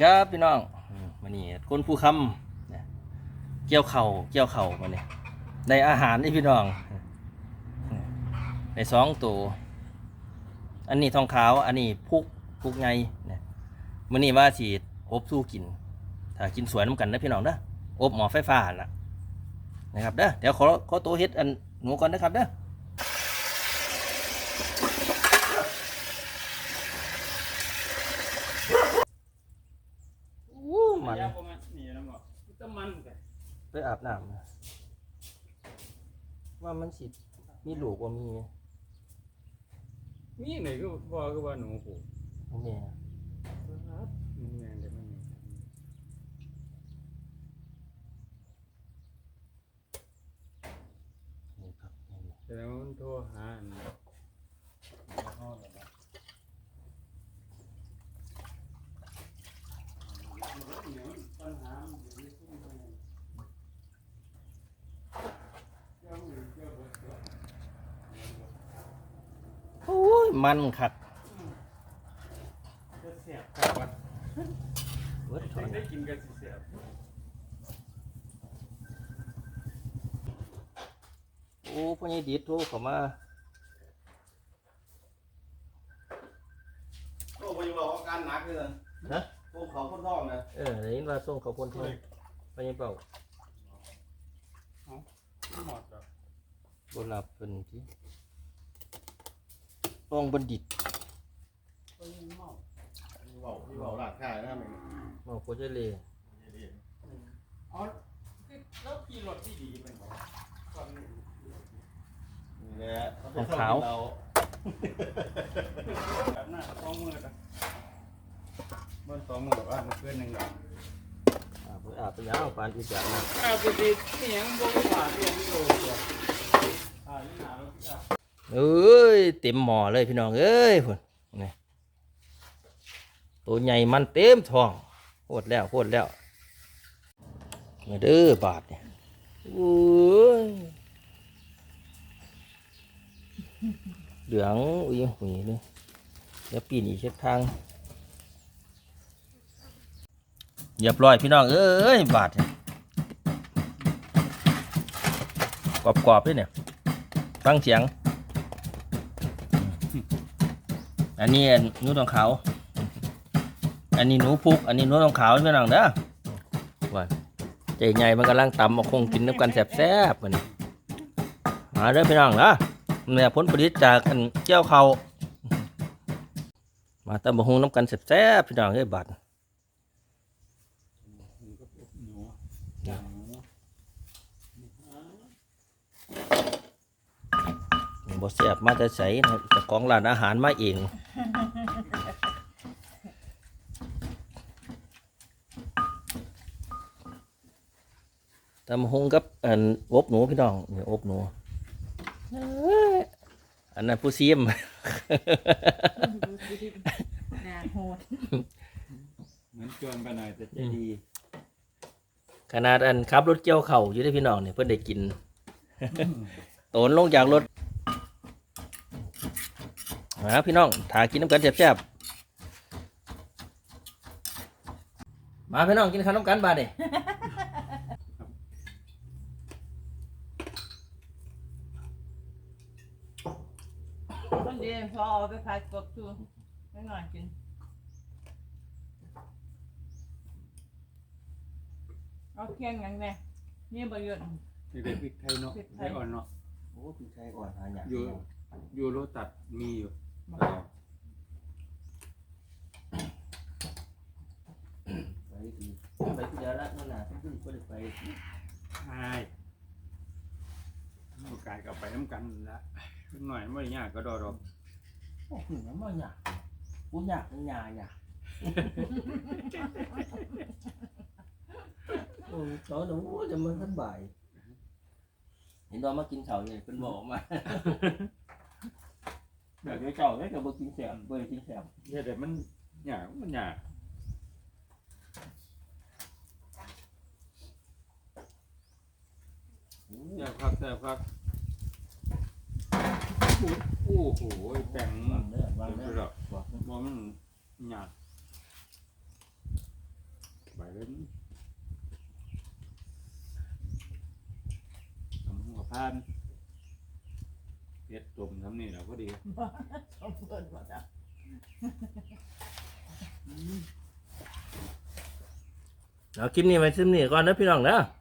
ครับพี่น้องมานี่คนผู้คำเกี่ยวเข่าเกี่ยวเข่ามาเนี่ยในอาหารนี่พี่น้องในสองตัวอันนี้ทองขาว อันนี้พุกพุกไงเนี่ยมันนี่ว่าสีอบสู้กิน ถ้ากินสวยน้ำกันนะพี่น้องเด้ออบหมอไฟฟ้าน่ะนะครับเด้อเดี๋ยวขอขอตัวเฮ็ดอันหนูก่อนนะครับเด้อ มันยาประมาณนี่นะบอกต้มันแต่ไปอาบน้ำนะว่ามันสิมีลูกว่ามีมีไหนก็บอกก็ว่าหนูผูบ่แม่ครับมันแมนเดี๋ยวมันมีนี่ครับนี่แต่แล้วมันโทรหาอันนี้ปัญหามันอยู่ที่ตรงไหนเจ้าหนูเจ้าเบิดเจ้า โอ้ย มันคักจะเสียบครับว่าเวิร์ดถอนได้กินกันสิเสียบโอ้พ่อใหญ่ดีดโทรเข้ามาโอ้พยาบาลอาการหนักเลยนะพวกเขาคนท้องนะเออได้ยินว่าส่งเขาคนโทรพ่อใหญ่เป่าหมดแล้วบ่หลับเพิ่นที่ ป้องบัณฑิตก็ยังเมาพี่บอกพี่บอกหลักข่ายนะมึงเมาโคจะเลอ๋อแล้วขี่รถที่ดีเป็นไงตอนนี้นี่แหละแบบนั้นสองมือนะมันสองมือว่ามันเกินหนึ่งดอกอาบอาบไปยาวปานอีกอย่างนะอาปกตินี่ยังบ่ผ่าเรียนวิโรจน์อะผ่าที่หนาแล้วพี่อะ เอ้ยเต็มหมอเลยพี่น้องเอ้ยพุ่นนี่ตัวใหญ่มันเต็มท้องโคตรแล้วโคตรแล้วมาเด้อบาทเนี่ยโอ้ยเหลืองอุ้ยหุยเลยเดี๋ยวปีนอีกเช็ดทางเรียบร้อยพี่น้องเอ้ยบาทเนี่ยกรอบๆด้วยเนี่ยฟังเสียง อันนี้หนูทองขาวอันนี้หนูพุก อันนี้หนูทองขาวพี่น้องเด้อว่าใจใหญ่มันกำลังตำมาคงกินน้ำกันแซ่บๆมันมาเด้อพี่น้องนะเนี่ยผลผลิตจากอันเจ้าเขามาตำมาคงน้ำกันแซ่บๆพี่น้องเอ้ยบัด หนูจังหนู บ่แซ่บมาแต่ใสนะเจากของร้านอาหารมาเองตำหงกับอันอบหนูพี่น้องนี่อบหนูเอ้ยอันนั้นผู้ซีมนาโหดเหมือนจวนไปหน่อยแต่ใจดี ขนาดอันขับรถเกี่ยวเข่าอยู่ได้พี่น้องเนี่ยเพิ่นได้กินโตนลงจากรถ มาพี่น้องถากินน้ำกันแซ่บๆมาพี่น้องกินข้าวน้ำกันบาดนี่คนเดียวพอเอาไปขายกบชูไม่หน่อยกินเอาเคียงอย่างไงนี่ประโยชน์นี่เป็นพริกไทยเนาะพริกไทไทยยอ่อนเนาะโอ้พี่ชายอ่อนหาอย่างอยู่อยู่โรตัดมีอยู่ ไปดีไปที่เดียวละนั่นน่ะขึ้น ก็ได้ไปใช่โอกาสกับไปน้ำกันละหน่อยไม่ยากก็ดอดอกโอ้โหมันไม่ยากกูอยากมันยาอยากโอ้ตอนนู้นจะมาทันบ่ายเห็นตอนมากินข้าวเนี่ยเป็นบอกมาเดี๋ยวเจ้าเนี่ยก็บ่กินแสบบ่ได้กินแสบเฮ็ดแต่มันยากมันยาก แซ่บครับแซ่บครับโอ้โหแป้งวางเด้อวางเดี๋เด้ยวอเดี๋ยวบอกบ่มันหยาดเลยทำหัวพานเฮ็ดตุ่มทำนี่เราก็ดีสมเปิดหมดอะเอาคลิปนี้ไว้คลิปนี้ก่อนนะพี่น้องนะเ